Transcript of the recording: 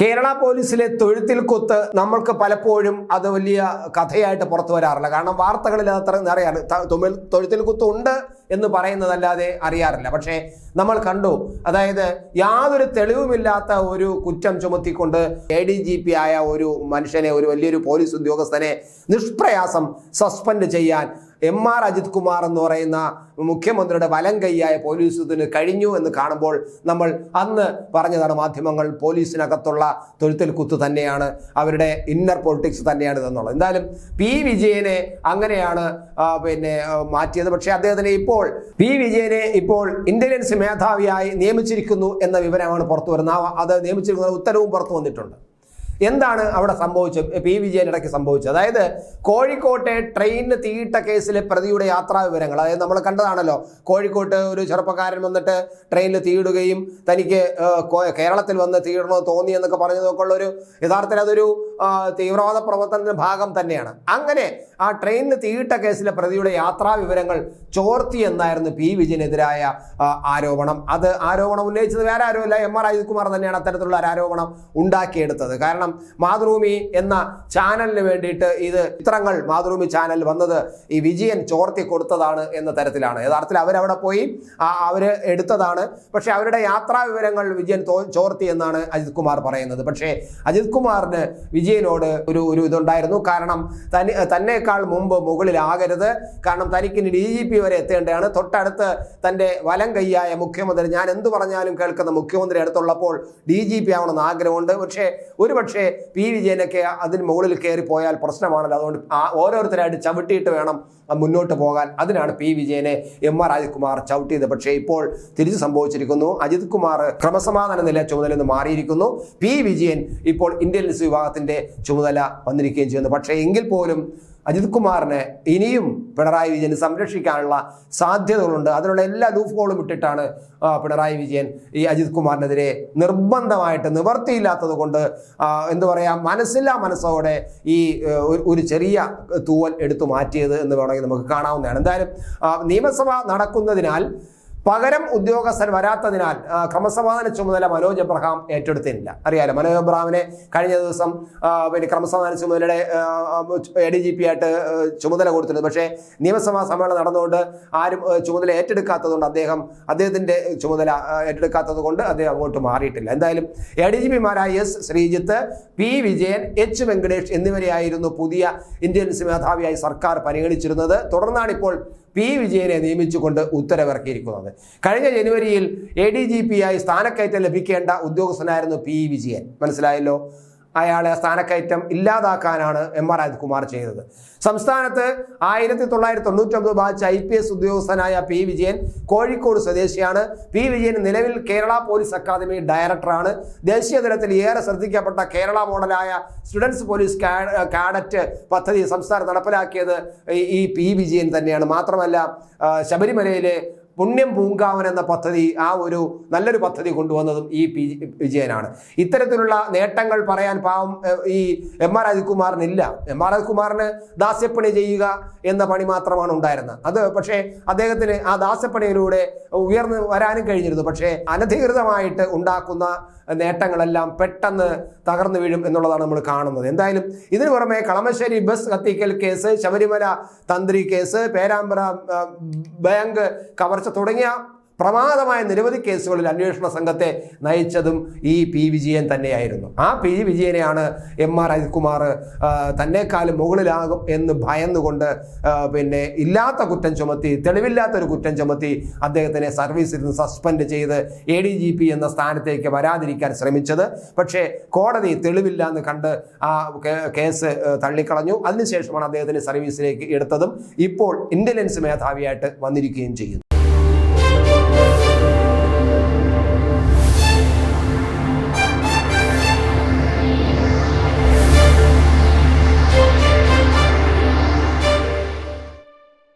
കേരള പോലീസിലെ തൊഴുത്തിൽ കുത്ത് നമ്മൾക്ക് പലപ്പോഴും അത് വലിയ കഥയായിട്ട് പുറത്തു വരാറില്ല. കാരണം വാർത്തകളിൽ അത് അത്ര അറിയാറ് തൊഴിൽ തൊഴുത്തിൽ കുത്ത് ഉണ്ട്. എന്ന് പറയുന്നതല്ലാതെ അറിയാറില്ല. പക്ഷേ നമ്മൾ കണ്ടു അതായത് യാതൊരു തെളിവുമില്ലാത്ത ഒരു കുറ്റം ചുമത്തിക്കൊണ്ട് എ ഡി ജി പി ആയ ഒരു മനുഷ്യനെ ഒരു വലിയൊരു പോലീസ് ഉദ്യോഗസ്ഥനെ നിഷ്പ്രയാസം സസ്പെൻഡ് ചെയ്യാൻ എം ആർ അജിത് കുമാർ എന്ന് പറയുന്ന മുഖ്യമന്ത്രിയുടെ വലം കൈയായ പോലീസിന് കഴിഞ്ഞു എന്ന് കാണുമ്പോൾ നമ്മൾ അന്ന് പറഞ്ഞതാണ് മാധ്യമങ്ങൾ പോലീസിനകത്തുള്ള തൊഴുത്തിൽ കുത്ത് തന്നെയാണ് അവരുടെ ഇന്നർ പൊളിറ്റിക്സ് തന്നെയാണ് ഇതെന്നുള്ളത്. എന്തായാലും പി വിജയനെ അങ്ങനെയാണ് പിന്നെ മാറ്റിയത്. പക്ഷേ അദ്ദേഹത്തിന് ഇപ്പോൾ പി വിജയനെ ഇപ്പോൾ ഇന്റലിജൻസ് മേധാവിയായി നിയമിച്ചിരിക്കുന്നു എന്ന വിവരമാണ് പുറത്തു വരുന്നത്. അത് നിയമിച്ചിരിക്കുന്ന ഉത്തരവും പുറത്തു വന്നിട്ടുണ്ട്. എന്താണ് അവിടെ സംഭവിച്ചത്? പി. വിജയൻ ഇടയ്ക്ക് സംഭവിച്ചത്. അതായത് കോഴിക്കോട്ടെ ട്രെയിനിന് തീയിട്ട കേസിലെ പ്രതിയുടെ യാത്രാ വിവരങ്ങൾ. അതായത് നമ്മൾ കണ്ടതാണല്ലോ കോഴിക്കോട്ട് ഒരു ചെറുപ്പക്കാരൻ വന്നിട്ട് ട്രെയിനിൽ തീയിടുകയും തനിക്ക് കേരളത്തിൽ വന്ന് തീയിടണോ തോന്നി എന്നൊക്കെ പറഞ്ഞതൊക്കെ ഉള്ളൊരു യഥാർത്ഥത്തിൽ അതൊരു തീവ്രവാദ പ്രവർത്തനത്തിന്റെ ഭാഗം തന്നെയാണ്. അങ്ങനെ ആ ട്രെയിനിന് തീയിട്ട കേസിലെ പ്രതിയുടെ യാത്രാ വിവരങ്ങൾ ചോർത്തി എന്നായിരുന്നു പി വിജയനെതിരായ ആരോപണം. അത് ആരോപണം ഉന്നയിച്ചത് വേറെ ആരുമല്ല എം ആർ അജിത് കുമാർ തന്നെയാണ് അത്തരത്തിലുള്ള ഒരു ആരോപണം ഉണ്ടാക്കിയെടുത്തത്. കാരണം മാതൃഭൂമി എന്ന ചാനലിന് വേണ്ടിയിട്ട് ഇത് ചിത്രങ്ങൾ മാതൃഭൂമി ചാനൽ വന്നത് ഈ വിജയൻ ചോർത്തി കൊടുത്തതാണ് എന്ന തരത്തിലാണ്. യഥാർത്ഥത്തിൽ അവരവിടെ പോയി അവർ എടുത്തതാണ്. പക്ഷെ അവരുടെ യാത്രാ വിവരങ്ങൾ വിജയൻ ചോർത്തി എന്നാണ് അജിത് കുമാർ പറയുന്നത്. പക്ഷേ അജിത് കുമാറിന് വിജയനോട് ഒരു ഒരു ഇതുണ്ടായിരുന്നു. കാരണം തനി തന്നേക്കാൾ മുമ്പ് മുകളിലാകരുത്. കാരണം തനിക്ക് ഡി ജി പി വരെ എത്തേണ്ടതാണ്. തൊട്ടടുത്ത് തന്റെ വലം കൈയായ മുഖ്യമന്ത്രി ഞാൻ എന്തു പറഞ്ഞാലും കേൾക്കുന്ന മുഖ്യമന്ത്രി അടുത്തുള്ളപ്പോൾ ഡി ജി പി ആവണമെന്ന് ആഗ്രഹമുണ്ട്. പക്ഷേ ഒരു പക്ഷേ പി വിജയനൊക്കെ അതിന് മുകളിൽ കയറി പോയാൽ പ്രശ്നമാണല്ലോ. അതുകൊണ്ട് ആ ഓരോരുത്തരായിട്ട് ചവിട്ടിയിട്ട് വേണം മുന്നോട്ട് പോകാൻ. അതിനാണ് പി വിജയനെ എം ആർ അജിത്കുമാർ ചവിട്ടിയത്. പക്ഷേ ഇപ്പോൾ തിരിച്ചു സംഭവിച്ചിരിക്കുന്നു. അജിത് കുമാർ ക്രമസമാധാന നില ചുമതല നിന്ന് മാറിയിരിക്കുന്നു. പി വിജയൻ ഇപ്പോൾ ഇന്റലിജൻസ് വിഭാഗത്തിന്റെ ചുമതല വന്നിരിക്കുകയും ചെയ്യുന്നു. പക്ഷേ എങ്കിൽ പോലും അജിത് കുമാറിനെ ഇനിയും പിണറായി വിജയന് സംരക്ഷിക്കാനുള്ള സാധ്യതകളുണ്ട്. അതിനുള്ള എല്ലാ ലൂഫ് ഇട്ടിട്ടാണ് പിണറായി വിജയൻ ഈ അജിത് കുമാറിനെതിരെ നിർബന്ധമായിട്ട് നിവർത്തിയില്ലാത്തത് കൊണ്ട് എന്ത് പറയാം മനസ്സില്ലാ മനസ്സോടെ ഈ ഒരു ചെറിയ തൂവൽ എടുത്തു മാറ്റിയത് എന്ന് വേണമെങ്കിൽ നമുക്ക് കാണാവുന്നതാണ്. എന്തായാലും നിയമസഭ നടക്കുന്നതിനാൽ പകരം ഉദ്യോഗസ്ഥൻ വരാത്തതിനാൽ ക്രമസമാധാന ചുമതല മനോജ് എബ്രഹാം ഏറ്റെടുത്തിട്ടില്ല അറിയാലോ മനോജ് എബ്രഹാമിനെ കഴിഞ്ഞ ദിവസം പിന്നെ ക്രമസമാധാന ചുമതലയുടെ എ ഡി ജി പി ആയിട്ട് ചുമതല കൊടുത്തിരുന്നു. പക്ഷേ നിയമസഭാ സമ്മേളനം നടന്നുകൊണ്ട് ആരും ചുമതല ഏറ്റെടുക്കാത്തതുകൊണ്ട് അദ്ദേഹം അദ്ദേഹത്തിന്റെ ചുമതല ഏറ്റെടുക്കാത്തത് കൊണ്ട് അദ്ദേഹം അങ്ങോട്ട് മാറിയിട്ടില്ല. എന്തായാലും A D G പിമാരായ S Sreejith P Vijayan H Venkatesh എന്നിവരെയായിരുന്നു പുതിയ ഇന്ത്യൻ മേധാവിയായി സർക്കാർ പരിഗണിച്ചിരുന്നത്. തുടർന്നാണ് ഇപ്പോൾ പി വിജയനെ നിയമിച്ചുകൊണ്ട് ഉത്തരവിറക്കിയിരിക്കുന്നത്. കഴിഞ്ഞ ജനുവരിയിൽ എ ഡി ജി പി ആയി സ്ഥാനക്കയറ്റം ലഭിക്കേണ്ട ഉദ്യോഗസ്ഥനായിരുന്നു പി വിജയൻ. മനസ്സിലായല്ലോ? അയാളെ സ്ഥാനക്കയറ്റം ഇല്ലാതാക്കാനാണ് എം ആർ അജിത്കുമാർ ചെയ്തത്. സംസ്ഥാനത്ത് ആയിരത്തി തൊള്ളായിരത്തി തൊണ്ണൂറ്റൊമ്പത് ബാച്ച് ഐ പി എസ് ഉദ്യോഗസ്ഥനായ പി വിജയൻ കോഴിക്കോട് സ്വദേശിയാണ്. പി വിജയൻ നിലവിൽ കേരള പോലീസ് അക്കാദമി ഡയറക്ടറാണ്. ദേശീയ തലത്തിൽ ഏറെ ശ്രദ്ധിക്കപ്പെട്ട കേരള മോഡലായ സ്റ്റുഡൻസ് പോലീസ് കാഡറ്റ് പദ്ധതി സംസ്ഥാനം നടപ്പിലാക്കിയത് ഈ പി വിജയൻ തന്നെയാണ്. മാത്രമല്ല ശബരിമലയിലെ പുണ്യം പൂങ്കാവൻ എന്ന പദ്ധതി ആ ഒരു നല്ലൊരു പദ്ധതി കൊണ്ടുവന്നതും ഈ പി വിജയനാണ്. ഇത്തരത്തിലുള്ള നേട്ടങ്ങൾ പറയാൻ പാവം ഈ എം ആർ അജിത്കുമാറിനില്ല എം ആർ അജിത്കുമാറിന് ദാസ്യപ്പണി ചെയ്യുക എന്ന പണി മാത്രമാണ് ഉണ്ടായിരുന്നത്. അത് പക്ഷേ അദ്ദേഹത്തിന് ആ ദാസ്യപ്പണിയിലൂടെ ഉയർന്നു വരാനും കഴിഞ്ഞിരുന്നു. പക്ഷേ അനധികൃതമായിട്ട് ഉണ്ടാക്കുന്ന നേട്ടങ്ങളെല്ലാം പെട്ടെന്ന് തകർന്നു വീഴും എന്നുള്ളതാണ് നമ്മൾ കാണുന്നത്. എന്തായാലും ഇതിനു പുറമെ കളമശ്ശേരി ബസ് കത്തിക്കൽ കേസ് ശബരിമല തന്ത്രി കേസ് പേരാമ്പ്ര ബാങ്ക് കവർച്ച തുടങ്ങിയ പ്രമാദമായ നിരവധി കേസുകളിൽ അന്വേഷണ സംഘത്തെ നയിച്ചതും ഈ പി വിജയൻ തന്നെയായിരുന്നു. ആ പി വിജയനെയാണ് എം ആർ അജിത്കുമാർ തന്നെക്കാളും മുകളിലാകും എന്ന് ഭയന്നുകൊണ്ട് പിന്നെ ഇല്ലാത്ത കുറ്റം ചുമത്തി തെളിവില്ലാത്തൊരു കുറ്റം ചുമത്തി അദ്ദേഹത്തിനെ സർവീസിൽ നിന്ന് സസ്പെൻഡ് ചെയ്ത് എ ഡി ജി പി എന്ന സ്ഥാനത്തേക്ക് വരാതിരിക്കാൻ ശ്രമിച്ചത്. പക്ഷേ കോടതി തെളിവില്ല എന്ന് കണ്ട് ആ കേസ് തള്ളിക്കളഞ്ഞു. അതിനുശേഷമാണ് അദ്ദേഹത്തിന് സർവീസിലേക്ക് എടുത്തതും ഇപ്പോൾ ഇന്റലിജൻസ് മേധാവിയായിട്ട് വന്നിരിക്കുകയും ചെയ്യുന്നു